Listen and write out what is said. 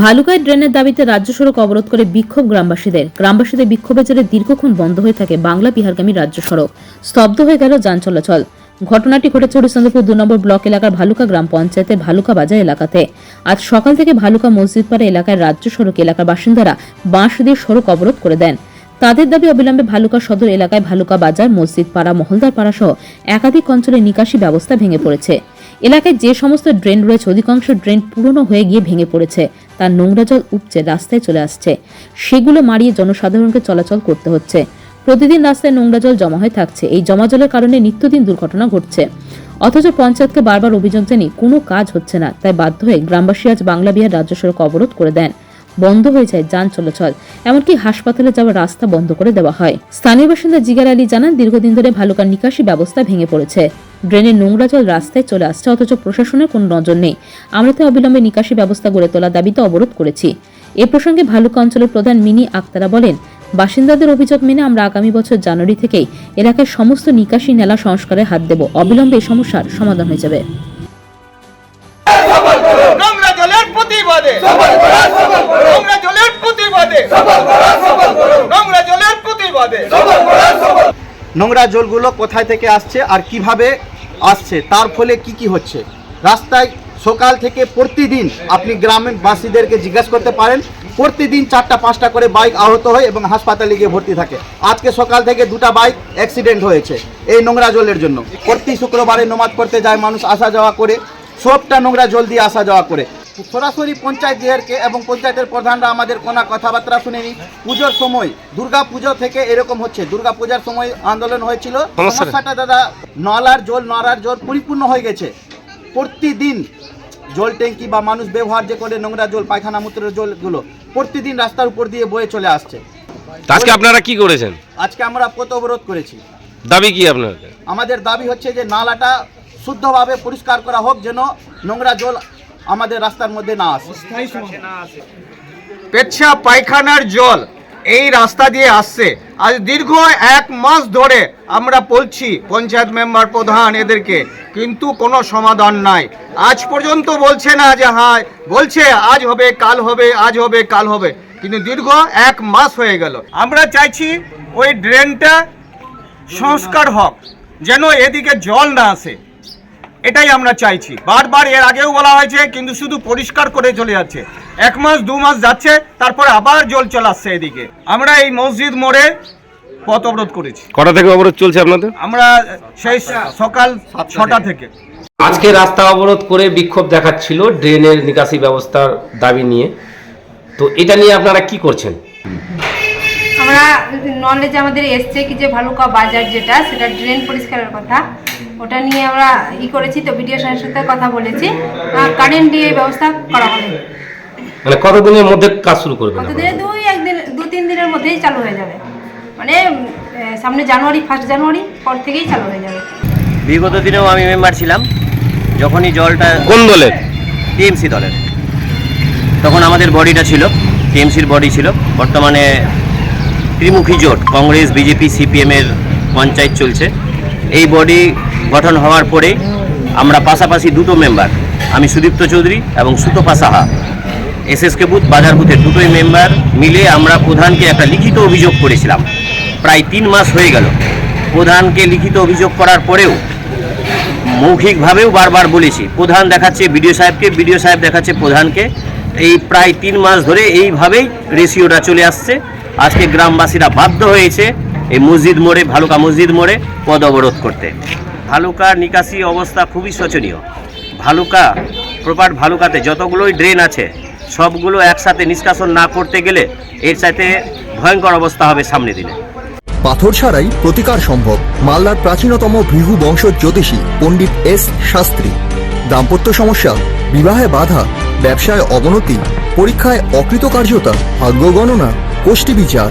ভালুকায় ড্রেনের দাবিতে রাজ্য সড়ক অবরোধ করে বিক্ষোভ গ্রামবাসীদের। গ্রামবাসীদের বিক্ষোভের জেরে দীর্ঘক্ষণ বন্ধ হয়ে থাকে বাংলা বিহারগামী রাজ্য সড়ক। স্তব্ধ হয়ে গেল যান চলাচল। ঘটনাটি ঘটেছে হরিচন্দ্রপুর দু নম্বর ব্লক এলাকার ভালুকা গ্রাম পঞ্চায়েতের ভালুকা বাজার এলাকাতে। আজ সকাল থেকে ভালুকা মসজিদপাড়া এলাকায় রাজ্য সড়ক এলাকার বাসিন্দারা বাঁশ দিয়ে সড়ক অবরোধ করে দেন। তাদের দাবি অবিলম্বে ভালুকা সদর এলাকায় ভালুকা বাজার, মসজিদ পাড়া, মহলদার পাড়া সহ একাধিক অঞ্চলে নিকাশি ব্যবস্থা ভেঙে পড়েছে। এলাকায় যে সমস্ত ড্রেন রয়েছে, অধিকাংশ ড্রেন পুরনো হয়ে গিয়ে ভেঙে পড়েছে। তার নোংরা জল উপচে রাস্তায় চলে আসছে। সেগুলো মারিয়ে জনসাধারণকে চলাচল করতে হচ্ছে। প্রতিদিন রাস্তায় নোংরা জল জমা হয়ে থাকছে। এই জমা জলের কারণে নিত্যদিন দুর্ঘটনা ঘটছে। অথচ পঞ্চায়েতকে বারবার অভিযোগ জানিয়ে কোনো কাজ হচ্ছে না। তাই বাধ্য হয়ে গ্রামবাসী আজ বাংলা বিহার রাজ্য সড়ক অবরোধ করে দেন। বন্ধ হয়ে যায় যান চলাচল। এমনকি হাসপাতালে যাওয়ার রাস্তা বন্ধ করে দেওয়া হয়। স্থানীয় বাসিন্দা জিগার আলী জানান, দীর্ঘদিন ধরে ভালুকার নিকাশি ব্যবস্থা ভেঙে পড়েছে। ড্রেনের নোংরা জল রাস্তায় চলে আসছে অথচ প্রশাসনের কোনো নজর নেই। আমরা তো অবিলম্বে নিকাশি ব্যবস্থা গড়ে তোলার দাবিতে অবরোধ করেছি। এ প্রসঙ্গে ভালুকা অঞ্চলের প্রধান মিনি আক্তারা বলেন বাসিন্দাদের অভিযোগ মেনে আমরা আগামী বছর জানুয়ারি থেকেই এলাকার সমস্ত নিকাশি নেলা সংস্কারে হাত দেব। অবিলম্বে এই সমস্যার সমাধান হয়ে যাবে। নোংরা জলগুলো কোথায় থেকে আসছে আর কীভাবে আসছে। তার ফলে কি কি হচ্ছে? রাস্তায় সকাল থেকে প্রতিদিন আপনি গ্রামের বাসীদেরকে জিজ্ঞাসা করতে পারেন, প্রতিদিন চারটা, পাঁচটা করে বাইক আহত হয় এবং হাসপাতালে গিয়ে ভর্তি থাকে। আজকে সকাল থেকে দুটা বাইক অ্যাক্সিডেন্ট হয়েছে এই নোংরা জলের জন্য। প্রতি শুক্রবারে নমাজ পড়তে যায় মানুষ আসা যাওয়া করে, সবটা নোংরা জল দিয়ে আসা যাওয়া করে। সরাসরি পঞ্চায়েতদেরকে এবং পঞ্চায়েতের প্রধানরা আমাদের কোনো কথাবার্তা শুনেনি। পুজোর সময় দুর্গা পুজো থেকে এরকম হচ্ছে। দুর্গা পূজার সময় আন্দোলন হয়েছিল। সমস্যাটা দাদা নলার জল নলার জল পরিপূর্ণ হয়ে গেছে। প্রতিদিন জল ট্যাঙ্কি বা মানুষ ব্যবহার যে করে নোংরা জল পায়খানা মূত্রের জলগুলো প্রতিদিন রাস্তার উপর দিয়ে বয়ে চলে আসছে। আজকে আপনারা কি করেছেন? আজকে আমরা পথ অবরোধ করেছি। দাবি কি আপনাদের? আমাদের দাবি হচ্ছে যে নালাটা শুদ্ধভাবে পরিষ্কার করা হোক যেন নোংরা জল আমাদের রাস্তার মধ্যে না আসে। পেচ্ছা পায়খানার জল এই রাস্তা দিয়ে আসছে। আজ দীর্ঘ এক মাস ধরে আমরা বলছি পঞ্চায়েত মেম্বার প্রধান এদেরকে কিন্তু কোনো সমাধান নাই। আজ পর্যন্ত বলছে না যে হ্যাঁ বলছে আজ হবে কাল হবে আজ হবে কাল হবে। কিন্তু দীর্ঘ এক মাস হয়ে গেল। আমরা চাইছি ওই ড্রেনটা সংস্কার হোক যেন এদিকে জল না আসে। এটাই আমরা চাইছি। বারবার এর আগেও বলা হয়েছে কিন্তু শুধু পরিষ্কার করে চলে যাচ্ছে। এক মাস দু মাস যাচ্ছে তারপরে আবার জল চলে আসছে এদিকে। আমরা এই মসজিদ মোড়ে পথ অবরোধ করেছি। কটা থেকে অবরোধ চলছে আপনাদের? আমরা সেই সকাল ছটা থেকে। আজকে রাস্তা অবরোধ করে বিক্ষোভ দেখাচ্ছিল ড্রেনের নিকাশি ব্যবস্থার দাবি নিয়ে। তো এটা নিয়ে আপনারা কি করছেন? আমরা নলেজ আমাদের এসছে কি যে ভালুকা বাজার যেটা সেটা ড্রেন পরিষ্কারের কথা। ওটা নিয়ে আমরা ই করেছি তো বিডিও সাহেবের সাথে কথা বলেছি। আর কারেন্ট দিয়ে ব্যবস্থা করা হবে। মানে কতদিনের মধ্যে কাজ শুরু করবেন কত আপনারা? দিনে দুই একদিন দু তিন দিনের মধ্যেই চালু হয়ে যাবে। মানে সামনে জানুয়ারি ফার্স্ট জানুয়ারি পর থেকেই চালু হয়ে যাবে। বিগত দিনেও আমি মেম্বার ছিলাম যখনই জলটা কোন দলের? টিএমসি দলের। তখন আমাদের বডিটা ছিল টিএমসির বডি ছিল। বর্তমানে ত্রিমুখী জোট কংগ্রেস বিজেপি সিপিএমের পঞ্চায়েত চলছে। এই বডি গঠন হওয়ার পরে আমরা পাশাপাশি দুটো মেম্বার, আমি সুদীপ্ত চৌধুরী এবং সুতপা সাহা। এসএসকে বুথ, বাজার বুথের দুটোই মেম্বার মিলে আমরা প্রধানকে একটা লিখিত অভিযোগ করেছিলাম। প্রায় তিন মাস হয়ে গেল। প্রধানকে লিখিত অভিযোগ করার পরেও মৌখিকভাবেও বারবার বলেছি, প্রধান দেখাচ্ছে বিডিও সাহেবকে, বিডিও সাহেব দেখাচ্ছে প্রধানকে। এই প্রায় তিন মাস ধরে এইভাবেই রেশিওটা চলে আসছে। আজকে গ্রামবাসীরা বাধ্য হয়েছে এই মসজিদ মোড়ে, ভালুকা মসজিদ মোড়ে পদ অবরোধ করতে। ভালুকার নিকাশি অবস্থা খুবই শোচনীয়। ভালুকা, প্রপার ভালুকাতে যতগুলোই ড্রেন আছে, সবগুলো একসাথে নিষ্কাশন না করতে গেলে এর সাথে ভয়ঙ্কর অবস্থা হবে সামনে দিনে। পাথর ছাড়াই প্রতিকার সম্ভব। মালদার প্রাচীনতম ভৃহু বংশ জ্যোতিষী পণ্ডিত এস শাস্ত্রী। দাম্পত্য সমস্যা, বিবাহে বাধা, ব্যবসায় অবনতি, পরীক্ষায় অকৃতকার্যতা, ভাগ্য গণনা গোষ্ঠী বিচার।